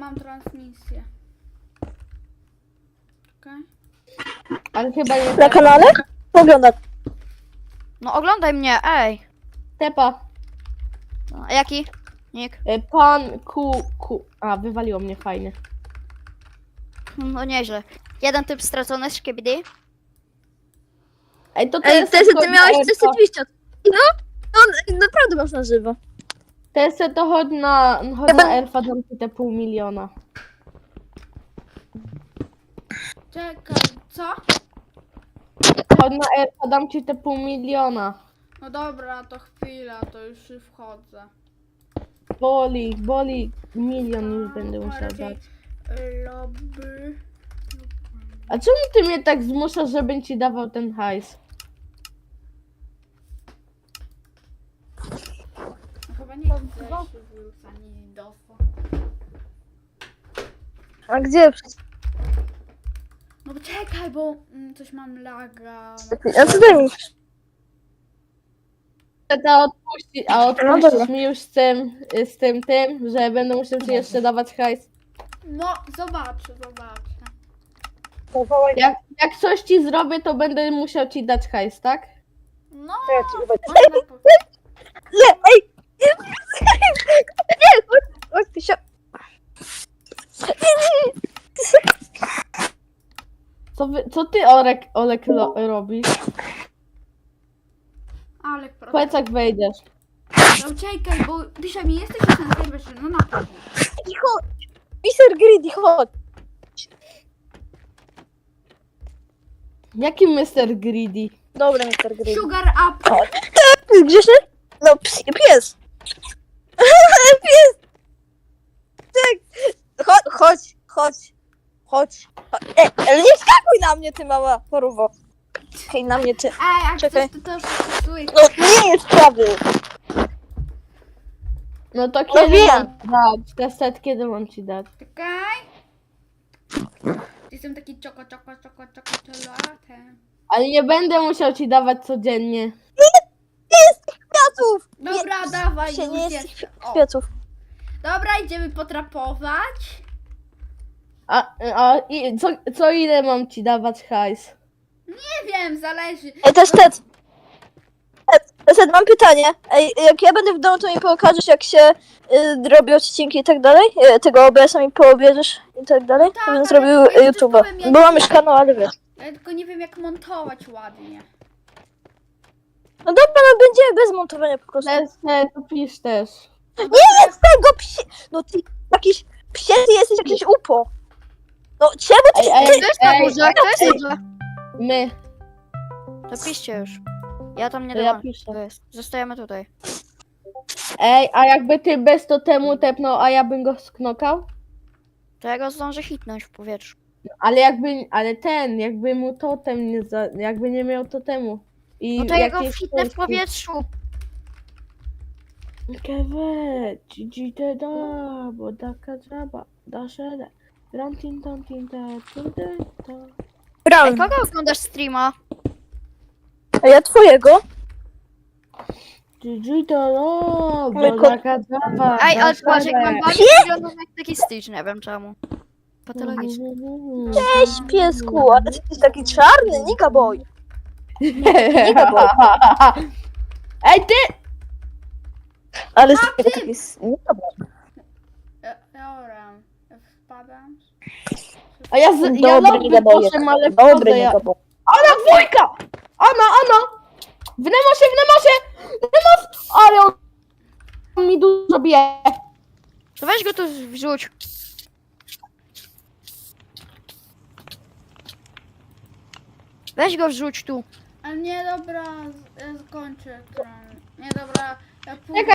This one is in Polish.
mam transmisję. Okej. Ale chyba nie Na kanale? Oglądam. No oglądaj mnie, ej. Tepa. No, A jaki? Nick. E, Pan Ku, Ku. A, wywaliło mnie fajnie. No nieźle. Jeden typ stracony z KBD. Ej, to Ej, teraz Tesy, ty miałeś na testy elfa. 200. No, no naprawdę masz na żywo. Tesy to chodź na, chodź Ja na ben- elfa, dam ci te pół miliona. Czekaj, co? Chodź na elfa, dam ci te pół miliona. No dobra, to chwila, to już wchodzę. Boli, boli. Milion już będę musiał dać. Lobby. A czemu ty mnie tak zmuszasz, żebym ci dawał ten hajs? Chyba nie chcesz wyrzucani dofo. A gdzie? No bo czekaj, bo mm, coś mam laga. A co ty mówisz? A odpuścić, a No odpuścisz dobra. mi już z tym, z tym, tym, że będę musiał ci jeszcze dawać hajs. No, zobaczę, zobaczę. Jak, jak coś ci zrobię, to będę musiał ci dać hajs, tak? No, ej! Nie, chodź, chodź, ty się... Co, wy, co ty, Olek, Olek lo, robisz? Ale proszę. Powiedz jak wejdziesz. No czekaj, bo pisze mi, jesteś już na serwerze, no na pewno. I chodź! Mr. Greedy, chodź! Jaki Mr. Greedy? Dobra, Mr. Greedy. Sugar up. Grzeszny? No, ps pies! Pies! Tak! Chodź, chodź, chodź. Chodź. Ej, ale nie skakuj na mnie, ty mała porówo. Hej, na mnie ty. Ej, jak Czekaj. coś, to też przesuj. No, nie jest prawy. No to kiedy wiem. mam dać? Kaset, kiedy mam ci dać? Czekaj. Jestem taki czoko, czoko, czoko, czoko, czekolatem. Ale nie będę musiał ci dawać codziennie. Nie jest tych kwiatów! Dobra, Nie, dawaj, się już nie jest. O. Kwiatów. Dobra, idziemy potrapować. A, a i, co, co ile mam ci dawać hajs? Nie wiem, zależy. Ej, też Ted. Ted, Ted, mam pytanie. Ej, jak ja będę w domu, to mi pokażesz, jak się y, robi odcinki i tak dalej? Y, tego OBS-a mi poobierzesz i tak dalej? tak, To bym ale zrobił ja YouTube'a. ja Bo nie mam już kanał, ale wiesz. Ja tylko nie wiem, jak montować ładnie. No dobra, no będziemy bez montowania po prostu. Też, te, to pisz też. Nie jest tego psie... No ty jakiś psie, ty jesteś jakiś upo. No czemu ty... Ej, ej, ty... To jest na górze, to na górze. My, To piszcie już. Ja tam nie to ja dałam. piszę. To jest. Zostajemy tutaj. Ej, a jakby ty bez totemu tepnął, a ja bym go sknokał? To ja go zdążę hitnąć w powietrzu. Ale jakby, ale ten, jakby mu totem nie za, jakby nie miał totemu. I No to ja go jakieś hitnę w powietrzu. Kewe, ci te da, bo taka żaba, da szele. Ram tin tam tin ta, tin ta. Ej, Brown. kogo oglądasz streama? A ja twojego. Gigi to no, bo Myko- taka żaba, Ej, da ale patrz, jak mam jak taki Stitch, nie wiem czemu. Patologicznie. Cześć piesku, ale ty jesteś taki czarny, Nika boy. Ej, ty! Ale jesteś taki... s- Nika boy. Ja- Dobra, wpadam. A ja, z, ja Dobry lobby Nika boy. poszłem, ale Dobry wchodzę, ja... Nika boy. Ona dwójka! Ona, ona! W Nemosie, w Nemosie! Nemos! Ale on mi dużo bije. To weź go tu wrzuć. Weź go wrzuć tu. Ale nie, dobra, z- ja skończę. Nie, dobra, ja pójdę.